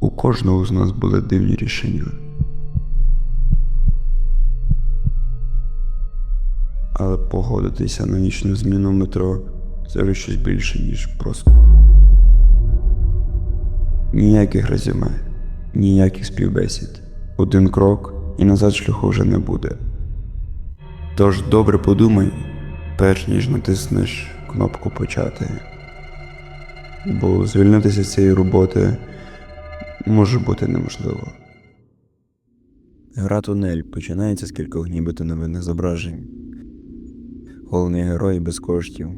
У кожного з нас були дивні рішення. Але погодитися на нічну зміну метро це вже щось більше, ніж просто. Ніяких резюме, ніяких співбесід. Один крок і назад шляху вже не буде. Тож добре подумай, перш ніж натиснеш кнопку почати. Бо звільнитися з цієї роботи може бути неможливо. Гра тунель починається з кількох нібито новинних зображень. Головний герой без коштів.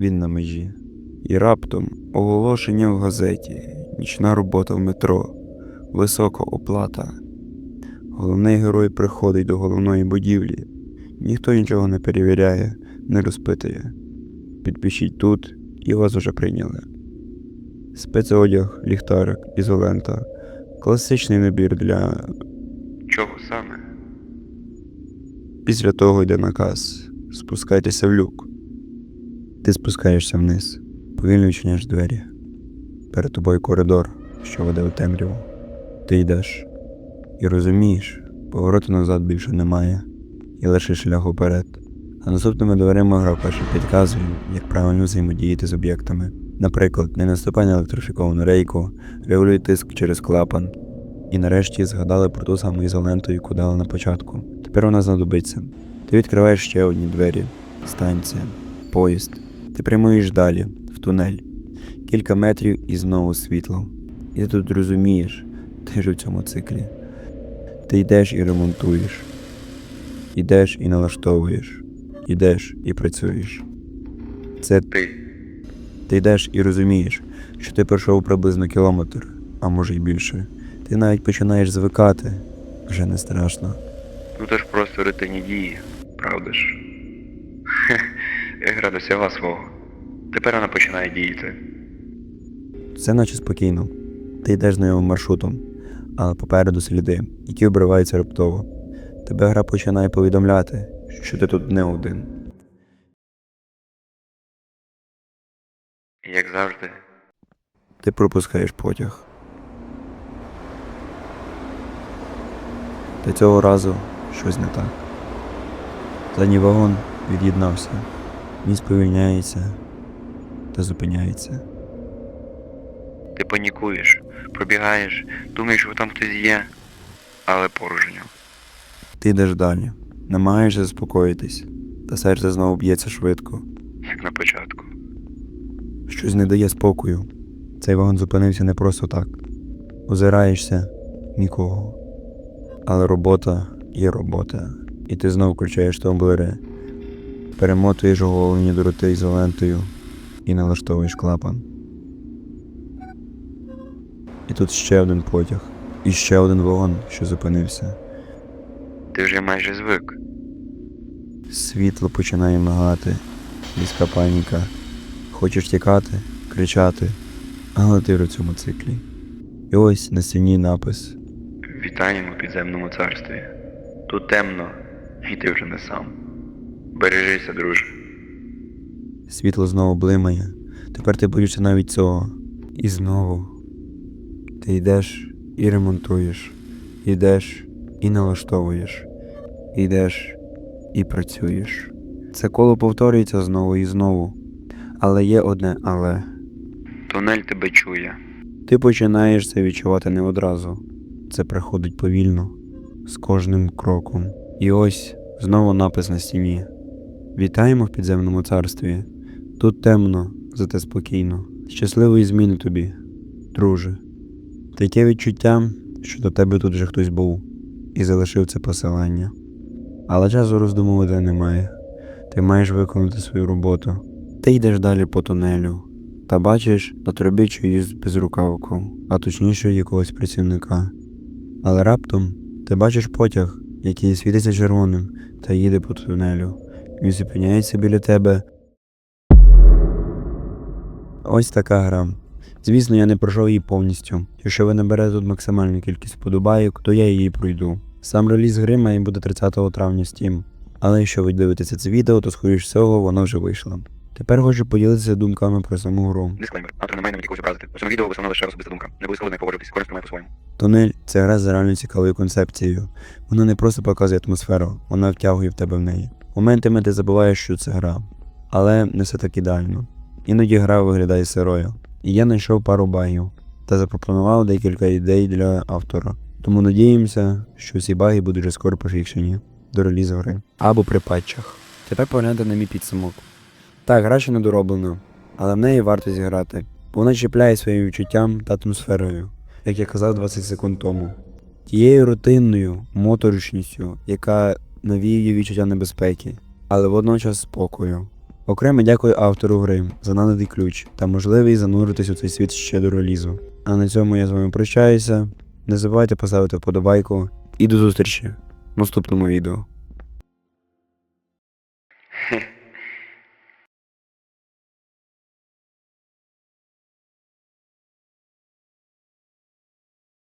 Він на межі. І раптом оголошення в газеті, нічна робота в метро, висока оплата. Головний герой приходить до головної будівлі. Ніхто нічого не перевіряє, не розпитує. Підпишіть тут і вас уже прийняли. Спецодяг, ліхтарик, ізолента. Класичний набір для. Чого саме? Після того йде наказ. Спускайтеся в люк. Ти спускаєшся вниз, повільно відчиняєш двері. Перед тобою коридор, що веде у темряву. Ти йдеш і розумієш, повороту назад більше немає, і лише шлях уперед. А наступними дверима гра вперше підказує, як правильно взаємодіяти з об'єктами. Наприклад, не наступай на електрифіковану рейку, регулюй тиск через клапан. І нарешті згадали про ту саму ізоленту, яку дали на початку. Тепер вона знадобиться. Ти відкриваєш ще одні двері, станція, поїзд. Ти прямуєш далі, в тунель. Кілька метрів і знову світло. І ти тут розумієш, ти ж у цьому циклі. Ти йдеш і ремонтуєш. Йдеш і налаштовуєш. Йдеш і працюєш. Це ти. Ти йдеш і розумієш, що ти пройшов приблизно кілометр, а може й більше. Ти навіть починаєш звикати. Вже не страшно. Ну це ж просто рутинні дії, правда ж? Гра досягла свого. Тепер вона починає діяти. Все наче спокійно. Ти йдеш знайомим маршрутом, але попереду сліди, які обриваються раптово. Тебе гра починає повідомляти, що ти тут не один. Як завжди. Ти пропускаєш потяг. Та цього разу щось не так. Задній вагон від'єднався. Він сповільняється та зупиняється. Ти панікуєш, пробігаєш, думаєш, що там хтось є, але порожньо. Ти йдеш далі, намагаєшся заспокоїтись, та серце знову б'ється швидко. Як на початку. Щось не дає спокою. Цей вагон зупинився не просто так. Озираєшся нікого. Але робота є робота. І ти знов включаєш тумблери, перемотуєш головні дроти ізолентою і налаштовуєш клапан. І тут ще один потяг, і ще один вагон, що зупинився. Ти вже майже звик. Світло починає мигати, близька паніка. Хочеш тікати, кричати, але ти в цьому циклі. І ось на стіні напис. Вітаємо у підземному царстві. Тут темно, і ти вже не сам. Бережися, друже. Світло знову блимає. Тепер ти боїшся навіть цього. І знову. Ти йдеш і ремонтуєш. Йдеш і налаштовуєш. Йдеш і працюєш. Це коло повторюється знову і знову. Але є одне але. Тунель тебе чує. Ти починаєш це відчувати не одразу. Це приходить повільно, з кожним кроком. І ось знову напис на стіні. Вітаємо в підземному царстві. Тут темно, зате спокійно. Щасливої зміни тобі, друже. Таке відчуття, що до тебе тут вже хтось був і залишив це посилання. Але часу роздумувати немає. Ти маєш виконати свою роботу. Ти йдеш далі по тунелю та бачиш на трубі чиюсь безрукавку, а точніше якогось працівника. Але раптом ти бачиш потяг, який світиться червоним та їде по тунелю. Він зупиняється біля тебе. Ось така гра. Звісно, я не пройшов її повністю. Якщо ви наберете тут максимальну кількість подобайок, то я її пройду. Сам реліз гри має бути 30 травня Steam. Але якщо ви дивитеся це відео, то скоріш всього воно вже вийшло. Тепер хочу поділитися думками про саму гру. Дисклеймер. Автор не має якогось образити. У цьому відео висувана лише особиста думка. Не обов'язково з нею погоджуватись, кожен сприймає по-своєму. Тунель це гра з реально цікавою концепцією. Вона не просто показує атмосферу, вона втягує в тебе в неї. Моментами ти забуваєш, що це гра, але не все так ідеально. Іноді гра виглядає сирою. І я знайшов пару багів та запропонував декілька ідей для автора. Тому надіємося, що ці баги будуть вже скоро пофікшені до релізу гри. Або при патчах. Тепер погляньте на мій підсумок. Так, гра ще не дороблена, але в неї варто зіграти, бо вона чіпляє своїм відчуттям та атмосферою, як я казав 20 секунд тому. Тією рутинною моторошністю, яка навіює відчуття небезпеки, але водночас спокою. Окремо дякую автору гри за наданий ключ та можливість зануритись у цей світ ще до релізу. А на цьому я з вами прощаюся. Не забувайте поставити вподобайку і до зустрічі в наступному відео.